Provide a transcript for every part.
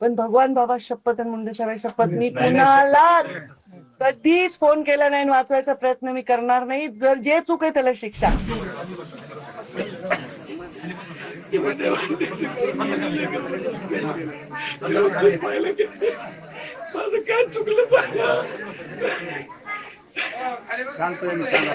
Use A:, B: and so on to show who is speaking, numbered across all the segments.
A: पण भगवान बाबा शपथ आणि मुंडे साहेब शपथ मी कुणालाच कधीच फोन केला नाही आणि वाचवायचा प्रयत्न मी करणार नाही. जर जे चूक आहे त्याला शिक्षा.
B: माझं काय चुकलं सांगा
C: शांत आहे मी सांगा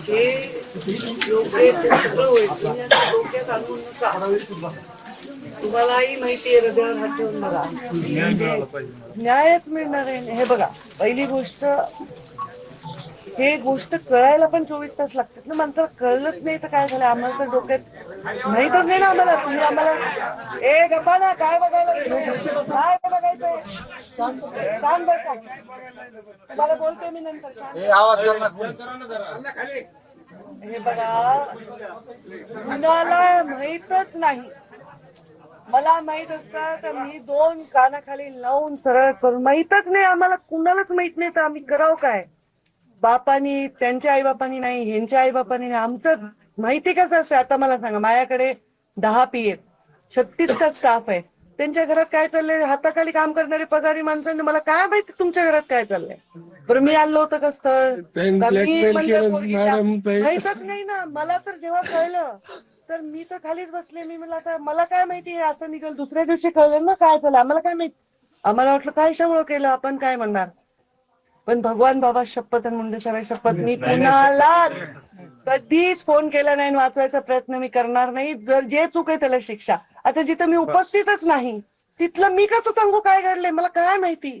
A: जे योग्य आहे ते सगळं होईल तुम्ही असं डोक्यात आणू नका तुम्हालाही माहिती आहे हृदयावर हात ठेवून बघा. न्यायच मिळणार आहे. हे बघा पहिली गोष्ट हे गोष्ट कळायला पण चोवीस तास लागतात ना. माणसाला कळलंच नाही तर काय झालं? आम्हाला तर डोक्यात माहीतच नाही ना आम्हाला. तुम्ही आम्हाला ए गप्पा ना काय बघायला? काय बघायचंय? शांत शांत बसा. तुम्हाला बोलते मी नंतर. शांत हे बघा कुणाला माहीतच नाही. मला माहीत असतं तर मी दोन कानाखाली लावून सरळ करून माहीतच नाही आम्हाला कुणालाच माहीत नाही तर आम्ही करावं काय? बापानी त्यांच्या आई बापानी नाही ह्यांच्या आई बापानी नाही. आमचं माहिती कसं असतं? आता मला सांगा माझ्याकडे दहा पी छत्तीसचा स्टाफ आहे. त्यांच्या घरात काय चाललंय? हाताखाली काम करणारे पगारी माणसांनी मला काय माहिती तुमच्या घरात काय चाललंय? बरं मी आणलं होतं का स्थळ? माहीतच नाही ना. मला तर जेव्हा कळलं तर मी तर खालीच बसले. मी म्हणलं आता मला काय माहिती हे असं निघेल दुसऱ्या दिवशी कळलं ना काय झालं? आम्हाला काय माहीत? आम्हाला वाटलं काय शामुळं केलं आपण काय म्हणणार? पण भगवान बाबा शपथ आणि मुंडे साहेब शपथ मी कुणालाच कधीच फोन केला नाही आणि वाचवायचा प्रयत्न मी करणार नाही. जर जे चूक आहे त्याला शिक्षा. आता जिथं मी उपस्थितच नाही तिथलं मी कसं सांगू काय घडलंय? मला काय माहिती?